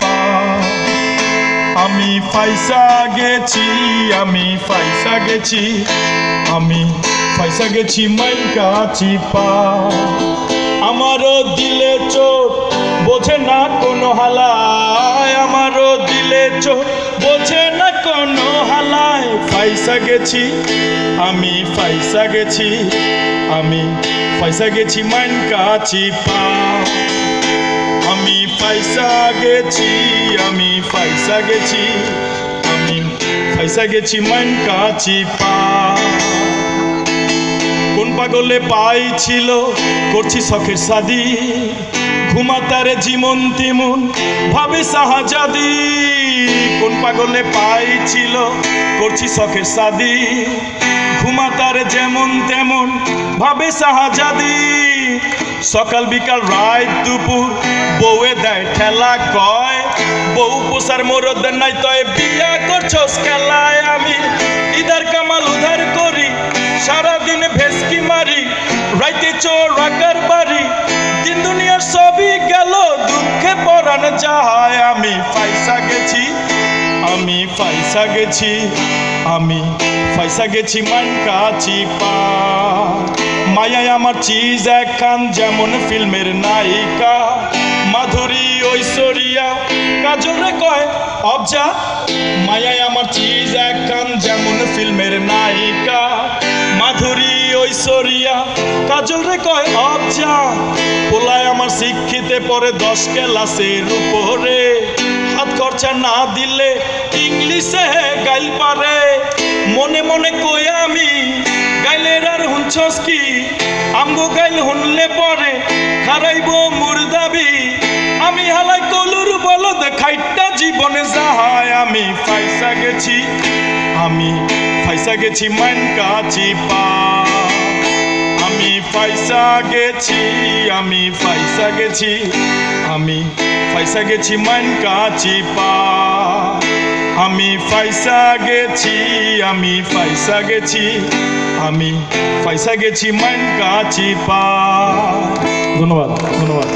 পা। আমি ফাইসা গেছি, আমি ফাইসা গেছি, আমি ফাইসা গেছি মাইন কাছি পা। আমারও দিলে চোট, বোঝে না কোনো হালায়। আমারও দিলে চোট, বোঝে না কোনো হালায়। ফাইসা গেছি, আমি ফাইসা গেছি, আমি ফাইসা গেছি মাইন কাছি পা। আমি ফাইসা গেছি, আমি ফাইসা গেছি, আমি ফাইসা গেছি মাইন কাছি পা। কোন পাগলে পাই ছিল, করছি শখের সাদি। ঘুমাতারে জীবন তিমন, ভাবে সাহাজাদি। কোন পাগলে পাই ছিল, করছি শখের সাদি। ঘুমাতারে যেমন তেমন, ভাবে সাহাজাদি। সকাল বিকাল রাত দুপুর বউয়ে দেয় ঠেলা কয়, বউ পোষার মোরদ নাই তয় বিয়া করছস খেলায় আমি। ইদার কামাল উধার করি, সারাদিন ভেসকি মারি, রাইতে চোর রাকার বাড়ি। দিন দুনিয়ার সবই গেল, দুঃখে পরাণ যায় আমি। ফাইসা গেছি, আমি ফাইসা গেছি, আমি ফাইসা গেছি মান কাছি পা। মায়ায় আমার চিজ একখান, যেমন ফিল্মের নায়িকা। মাধুরী ঐশ্বরিয়া কাজরে কয় অবজা মায়ায় আমার চিজ একখান, যেমন ফিল্মের নায়িকা। মাধুরী ঐশ্বরিয়া, কাজল রে কয় অবজা পোলায় আমার শিক্ষিতে পরে দশ ক্লাসের উপরে। হাত খরচা না দিলে ইংলিশে গাইল পারে। মনে মনে কই আমি হুনছস কি? আমগো গাইল হুনলে পরে খারাইব মুরদাবি আমি হালাই কলুর বলদ খাইটা জীবনে যাহায় আমি ফাইসা গেছি। আমি ফাইসা গেছি মান কাছি পা। আমি ফাইসা গেছি, আমি ফাইসা গেছি। আমি ফাইসা গেছি মান কাছি পা। আমি ফাইসা গেছি আমি ফাইসা গেছি আমি ফাইসা গেছি মান কাছি পা। ধন্যবাদ ধন্যবাদ।